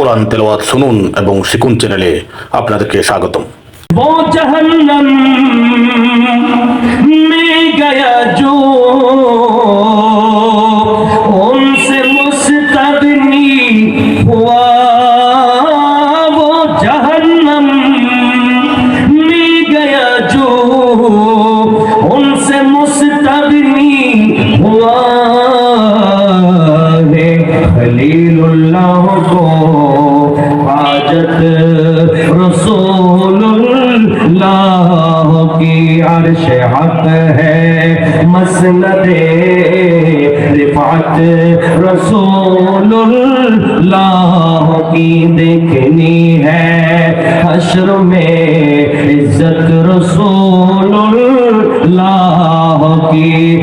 কোরআন তেলাওয়াত শুনুন এবং শিকুন চ্যানেলে আপনাদেরকে স্বাগতম वो जहन्नम में गया जो حشر میں عزت رسول اللہ کی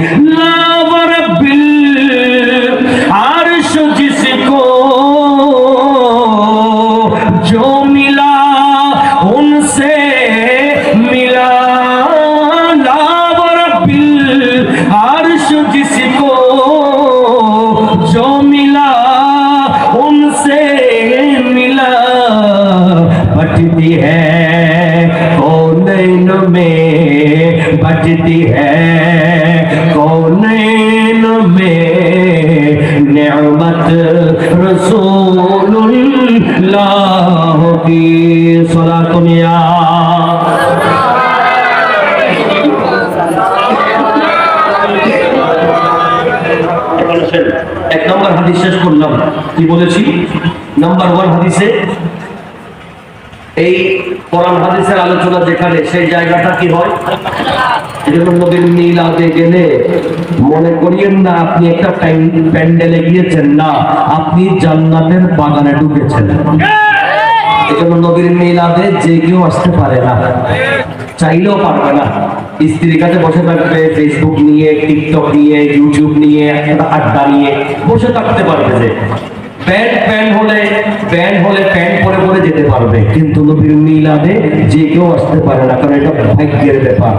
এক নম্বর হাদিস শেষ করলাম। কি বলেছি? নাম্বার ওয়ান হাদিসে এই কোরআন হাদিসের আলোচনা যেখানে, সেই জায়গাটা কি হয়? নবীর মিলাদে গেলে মনে করিয়েন না, আপনি একটা প্যান- প্যান্ডেলে গিয়েছেন না, আপনি জান্নাতের বাগানে ঢুকেছেন। এজন্য নবীর মিলাদে যে কেউ আসতে পারে না, চাইলেও পারবে না। স্ত্রীর কাছে বসে থাকবে ফেসবুক নিয়ে টিকটক নিয়ে ইউটিউব নিয়ে, একটা আড্ডা নিয়ে, বসে থাকতে পারবে যে। প্যান্ট প্যান্ট হলে প্যান্ট হলে প্যান্ট পরে পরে যেতে পারবে। কিন্তু নবীর মিলাদে যে কেউ আসতে পারে না, কারণ এটা ভাগ্যের ব্যাপার,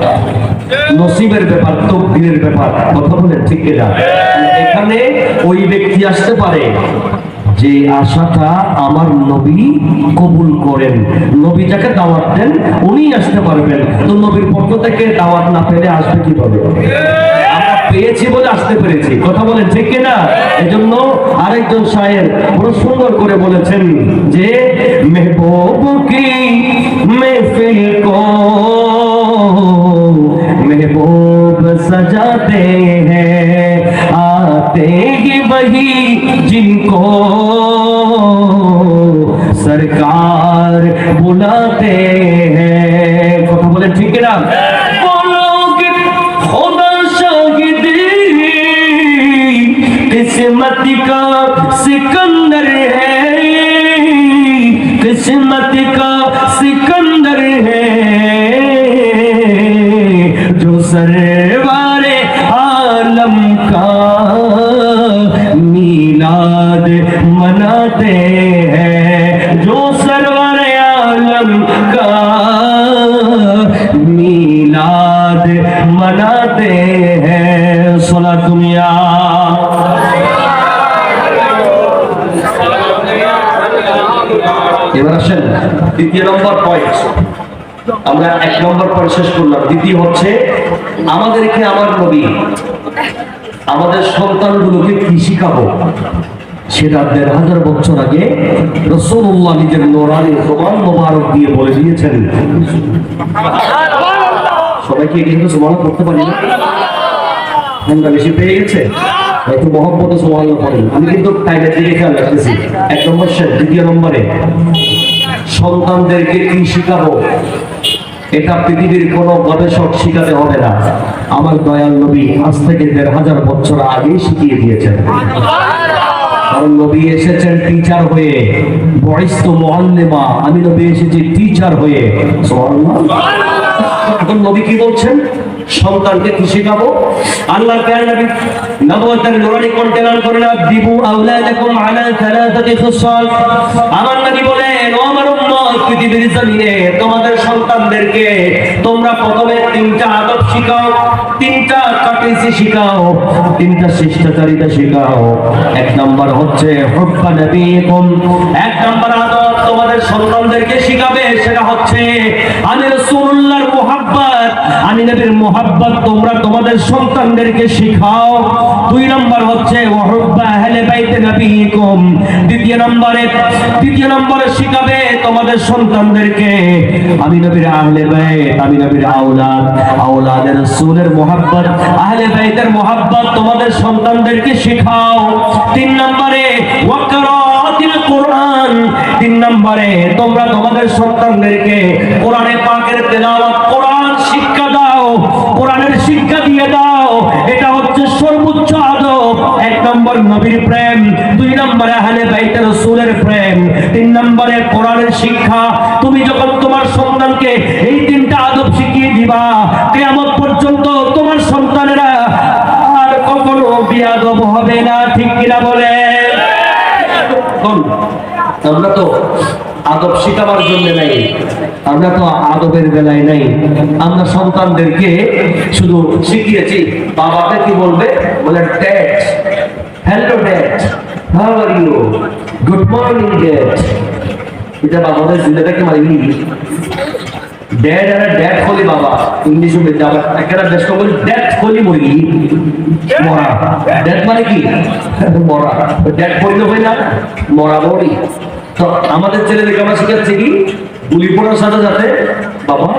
নসিবের ব্যাপার, তকদিরের ব্যাপার। কথা বলেন ঠিক কিনা? এখানে ওই ব্যক্তি আসতে পারে যে আশাটা আমার নবী কবুল করেন নবী যাকে দাওয়াত দেন উনি আসতে পারবেন তো নবীর পক্ষ থেকে দাওয়াত না পেলে আসবে কিভাবে আমরা পেয়েছি বলে আসতে পেরেছি কথা বলেন ঠিক কিনা এজন্য আরেকজন শায়ের বড় সুন্দর করে বলেছেন যে মেহবুব কি মেহফিল কো महबूब सजाते हैं आते ही वही जिनको بلاتے ہیں کا سکندر ہے قسمت کا سکندر ہے سر আমরা এক নম্বর পয়েন্ট শেষ করলাম। দ্বিতীয় হচ্ছে, আমাদেরকে আমার নবী, আমাদের সন্তানগুলোকে কি শিখাবো? সেটা দেড় হাজার বছর আগে রসুল্লাহ নিজের নোরানি মোবারক দিয়ে বলে দিয়েছেন। সবাইকে কিন্তু সমান করতে পারি না বেশি পেয়ে গেছে? একটু মহব্বত সমান করেন আমি কিন্তু দিকে খেয়াল রাখতেছি। এক নম্বর শেষ, দ্বিতীয় নম্বরে। সন্তানদেরকে কি শিখাবো? এটা পৃথিবীর কোনো গবেষক শিখাতে হবে না। আমার দয়াল নবী আজ থেকে দেড় হাজার বছর আগে শিখিয়ে দিয়েছেন। নবী কি বলছেন? সন্তানকে আল্লাহ আমার পৃথিবীর জমিনে তোমাদের সন্তানদেরকে তোমরা প্রথমে তিনটা আদব শিখাও, তিনটা কাটেছি শিখাও, তিনটা শিষ্টাচারিতা শিখাও। এক নম্বর হচ্ছে এক নম্বর আদব তোমাদের সন্তানদেরকে শিখাবে, সেটা হচ্ছে, আমি রাসূলুল্লাহর আমি নবীর মুহাব্বত, তোমরা তোমাদের সন্তানদেরকে শিখাও। দুই নম্বর হচ্ছে ওয়াহুব্বা আহলে বাইতে নবীকুম। দ্বিতীয় নম্বরে দ্বিতীয় নম্বরে শিখাবে তোমাদের সন্তানদেরকে। আমি নবীর আহলে বাইত, আমি নবীর আওলাদ। আওলাদের রাসূলের মুহাব্বত, আহলে বাইতের মুহাব্বত তোমাদের সন্তানদেরকে শিখাও। তিন নম্বরে ওয়াকরাতিল কোরআন। তিন নম্বরে, তোমরা তোমাদের সন্তানদেরকে কোরআনে পাকের তেলাওয়াত নম্বর নবীর প্রেম, দুই নম্বরে আহলে বাইতের রাসূলের প্রেম, তিন নম্বরে কোরআনের শিক্ষা। তুমি যখন তোমার সন্তানকে এই তিনটা আদব শিখিয়ে দিবা, কিয়ামত পর্যন্ত তোমার সন্তানেরা আর কখনো বিয়াদব হবে না, ঠিক কিনা বলে? আমরা তো আদব শিখাবার জন্য নাই, আমরা তো আদবের বেলায় নাই। আমরা সন্তানদেরকে শুধু শিখিয়েছি, বাবাকে কি বলবে? বলে dad hello dad how are you good morning dad এটা বাবাদের জিন্দাটাকে মারিনি ড্যাড আর ড্যাড হলি বাবা। ইংলিশ মধ্যে আবার একটা দেশ বলি ড্যাড হলি মুরগি। মরা। ড্যাড মানে কি? মরা। ড্যাড হইলে হয় না মরা বড়ি। তো আমাদের ছেলেদেরকে আমরা শিখাচ্ছি কি? গুলি পড়ার সাথে সাথে, বাবা,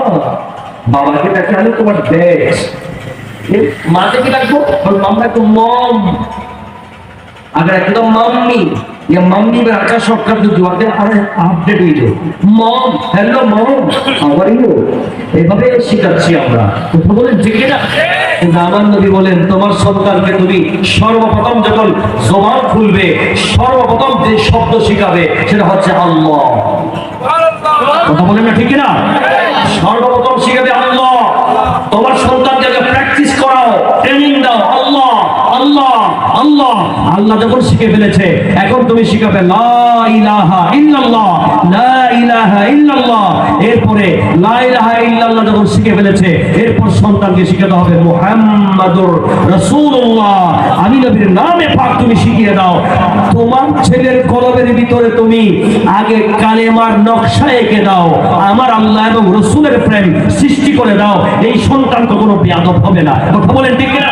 বাবাকে ডাকে আলো তোমার ড্যাড মাকে কি ডাকবো মামলা একটু মম। अगर एकदम मम्मी या मम्मी में अच्छा शॉर्टकट जो जुआते अरे আপডেট হয়ে যাও mom hello mom how are you এভাবে শিখাচ্ছি আমরা কথা বলেন ঠিক না কিন্তু আমার নবী বলেন তোমার সন্তানকে তুমি সর্বপ্রথম যখন জবান খুলবে সর্বপ্রথম যে শব্দ শিখাবে সেটা হচ্ছে আল্লাহ কথা বলেন না ঠিক না আল্লাহ যখন শিখে ফেলেছে, এখন তুমি শিখাবে ইল্লাল্লাহ ইল্লাল্লাহ। এরপরে ইল্লাল্লাহ যখন শিখে ফেলেছে, এরপর সন্তানকে শিখাতে হবে, মুহাম্মাদুর রাসূলুল্লাহ। নবীর নামে পাক তুমি শিখিয়ে দাও। তোমার ছেলের কলবের ভিতরে তুমি আগে কালেমার নকশা এঁকে দাও, আমার আল্লাহ এবং রসুলের প্রেম সৃষ্টি করে দাও। এই সন্তান কখনো বেয়াদব হবে না। কথা বলেন ঠিক না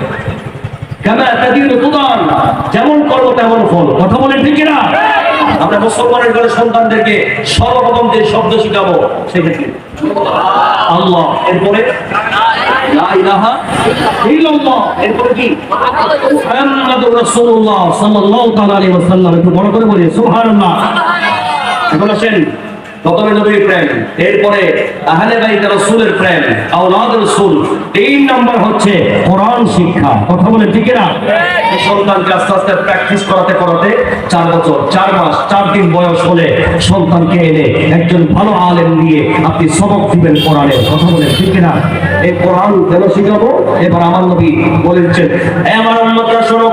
যেমন কর্ম তেমন ফল। কথা বলেন ঠিক না আমরা মুসলমানের ঘরে সন্তানদেরকে সর্বপ্রথম যে শব্দ শিখাবো কি আল্লাহ এরপরে? এরপরে কি? সাল্লাল্লাহু তাআলা আলাইহি ওয়াসাল্লাম। একটু বড় করে বলি সুবহানাল্লাহ। এখন আসেন। প্রথমে নবীর প্রেম এরপরে আহলে বাইত রাসূলের প্রেম আওলাদ রাসূল। তিন নম্বর হচ্ছে কোরআন শিক্ষা। কথা বলে ঠিক না সন্তানকে আস্তে আস্তে প্র্যাকটিস করাতে করাতে চার বছর চার মাস চার দিন বয়স হলে সন্তানকে এনে একজন ভালো আলেম দিয়ে আপনি সবক দিবেন কোরআনের কথা বলে ঠিক না এই কোরআন কেন শিখাবো? এবার আমার নবী বলেছেন আমার উম্মতরা শোনো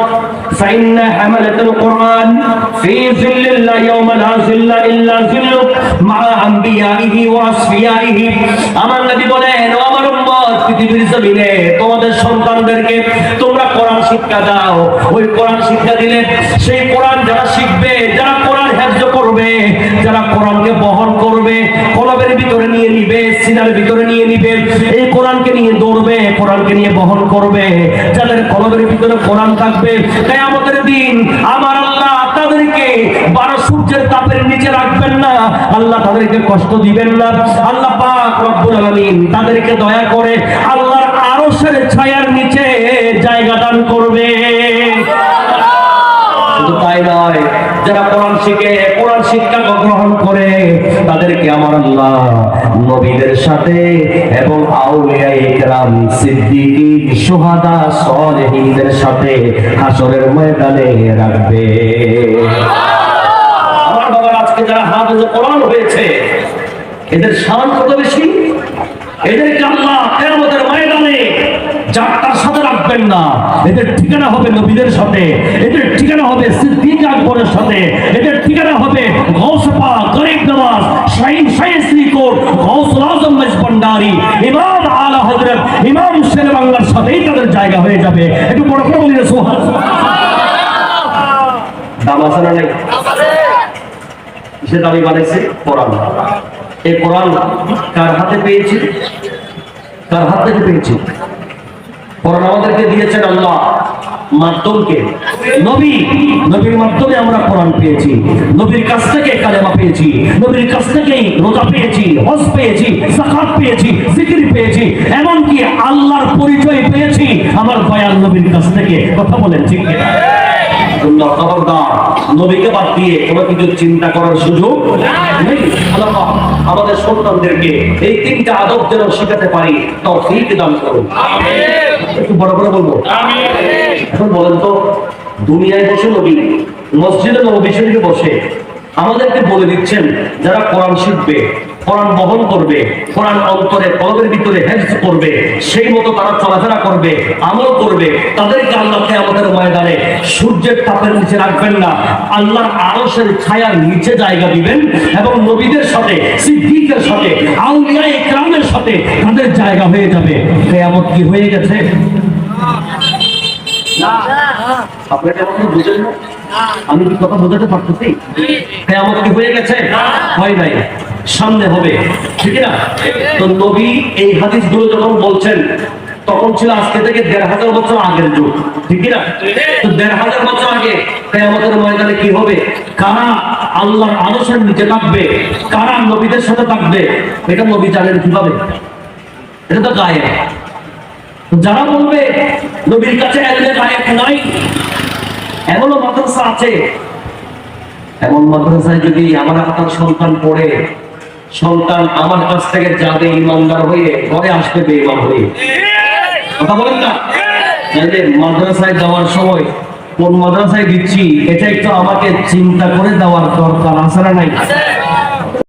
فإن حملة القرآن في ظل لا يوم لا ظل إلا ظله مع أنبيائه وأصفيائه আমার নবী বলেন ও আমার উম্মত পৃথিবীর জমিনে তোমাদের সন্তানদেরকে তোমরা কোরআন শিক্ষা দাও ওই কোরআন শিক্ষা দিলে সেই কোরআন যারা শিখবে যারা কোরআন হেফজ করবে যারা কোরআনকে বহন করবে কলবের ভিতরে নিয়ে নিবে সিনার ভিতরে নিয়ে নিবে এই কোরআনকে নিয়ে দৌড়বে কোরআনকে নিয়ে বহন করবে কলবের ভিতরে কোরআন থাকবে। তাই আমাদের দিন আমার আল্লাহ তাদেরকে বারো সূর্যের তাপের নিচে রাখবেন না। আল্লাহ তাদেরকে কষ্ট দিবেন না। আল্লাহ পাক রব্বুল আলামিন তাদেরকে দয়া করে আল্লাহর আরশের ছায়ার নিচে জায়গা দান করবে। শুধু তাই নয় যারা কোরআন শিখে, কোরআন শিক্ষা গ্রহণ করে, তাদেরকে আমার আল্লাহ নবীদের সাথে এবং আউলিয়া ইকরাম, সিদ্দিকিন, সুহাদা সলিহিনদের সাথে হাসরের ময়দানে রাখবে। আমার বাবার আজকে যারা হাফেজ কোরআন হয়েছে, এদের শান কত বেশি। এদেরকে আল্লাহ কেরামতের ময়দানে যাত্রার সাথে রাখবেন না। এদের ঠিকানা হবে নবীদের সাথে। এদের সাথে এদের ঠিকানা হবে গৌসপা গরিব আজম মেজবান্ডারি ইমাম আলা হযরত ইমাম বাংলার সাথেই তাদের জায়গা হয়ে যাবে। একটু বড় করে বলি সুবহান দাম আছে না নাই? সে দাবি বানাইছে কোরআন। এই কোরআন কার হাতে পেয়েছি? কার হাত থেকে পেয়েছি? আমাদেরকে দিয়েছেন আল্লাহ মাধ্যমকে। নবী, নবীর মাধ্যমে আমরা কোরআন পেয়েছি। নবীর কাছ থেকে কালেমা পেয়েছি। নবীর কাছ থেকেই রোজা পেয়েছি, হজ পেয়েছি সাকাত পেয়েছি পেয়েছি, এমনকি আল্লাহর পরিচয় পেয়েছি। আমার বয়ান নবীর কাছ থেকে কথা বলেন ঠিক খবরদার। নবীকে বাদ দিয়ে কোনো কিছু চিন্তা করার সুযোগ নেই। আল্লাহ আমাদের সন্তানদেরকে এই তিনটা আদব যেন শেখাতে পারি তৌফিক দান করুন। একটু বড় করে বলব। এখন বলেন তো দুনিয়ায় বসে নবী মসজিদে নবী শরীফে বসে আমাদেরকে বলে দিচ্ছেন যারা কোরআন শিখবে কোরআন বহন করবে কোরআন অন্তরে কলবের ভিতরে হেফজ করবে সেই মতো তারা চলাফেরা করবে আমল করবে। তাদেরকে আল্লাহকে আমাদের ময়দানে সূর্যের তাপের নিচে রাখবেন না। আল্লাহর আরশের ছায়ার নিচে জায়গা দিবেন এবং নবীদের সাথে সিদ্দিকের সাথে আউলিয়া ইকরামের সাথে তাদের জায়গা হয়ে যাবে। কেয়ামত কি হয়ে গেছে? আপনাকে আমাকে বুঝেন না? আমি কি কথা বোঝাতে পারতেছি? কেয়ামত কি হয়ে গেছে? হয় নাই। সামনে হবে। ঠিক না? তো নবী এই হাদিসগুলো যখন বলছেন, তখন ছিল আজকে থেকে দেড় হাজার বছর আগের যুগ। ঠিক না? তো দেড় হাজার বছর আগে কেয়ামতের ময়দানে কি হবে? কারা আল্লাহর আদর্শের নিচে থাকবে? কারা নবীদের সাথে থাকবে? এটা নবী জানেন কীভাবে? এটা তো গায়ে যারা বলবে, নবীর কাছে এলমে গায়েব নাই, এমনও মাদ্রাসা আছে। এমন মাদ্রাসায় যদি আমার আপনার সন্তান পড়ে সন্তান আমার কাছ থেকে যাবে ইমানদার হয়ে ঘরে আসতে বেঈমান হয়ে কথা বলেন না? মাদ্রাসায় যাওয়ার সময় কোন মাদ্রাসায় দিচ্ছি এটা একটু আমাকে চিন্তা করে দেওয়ার দরকার, আছে না নাই?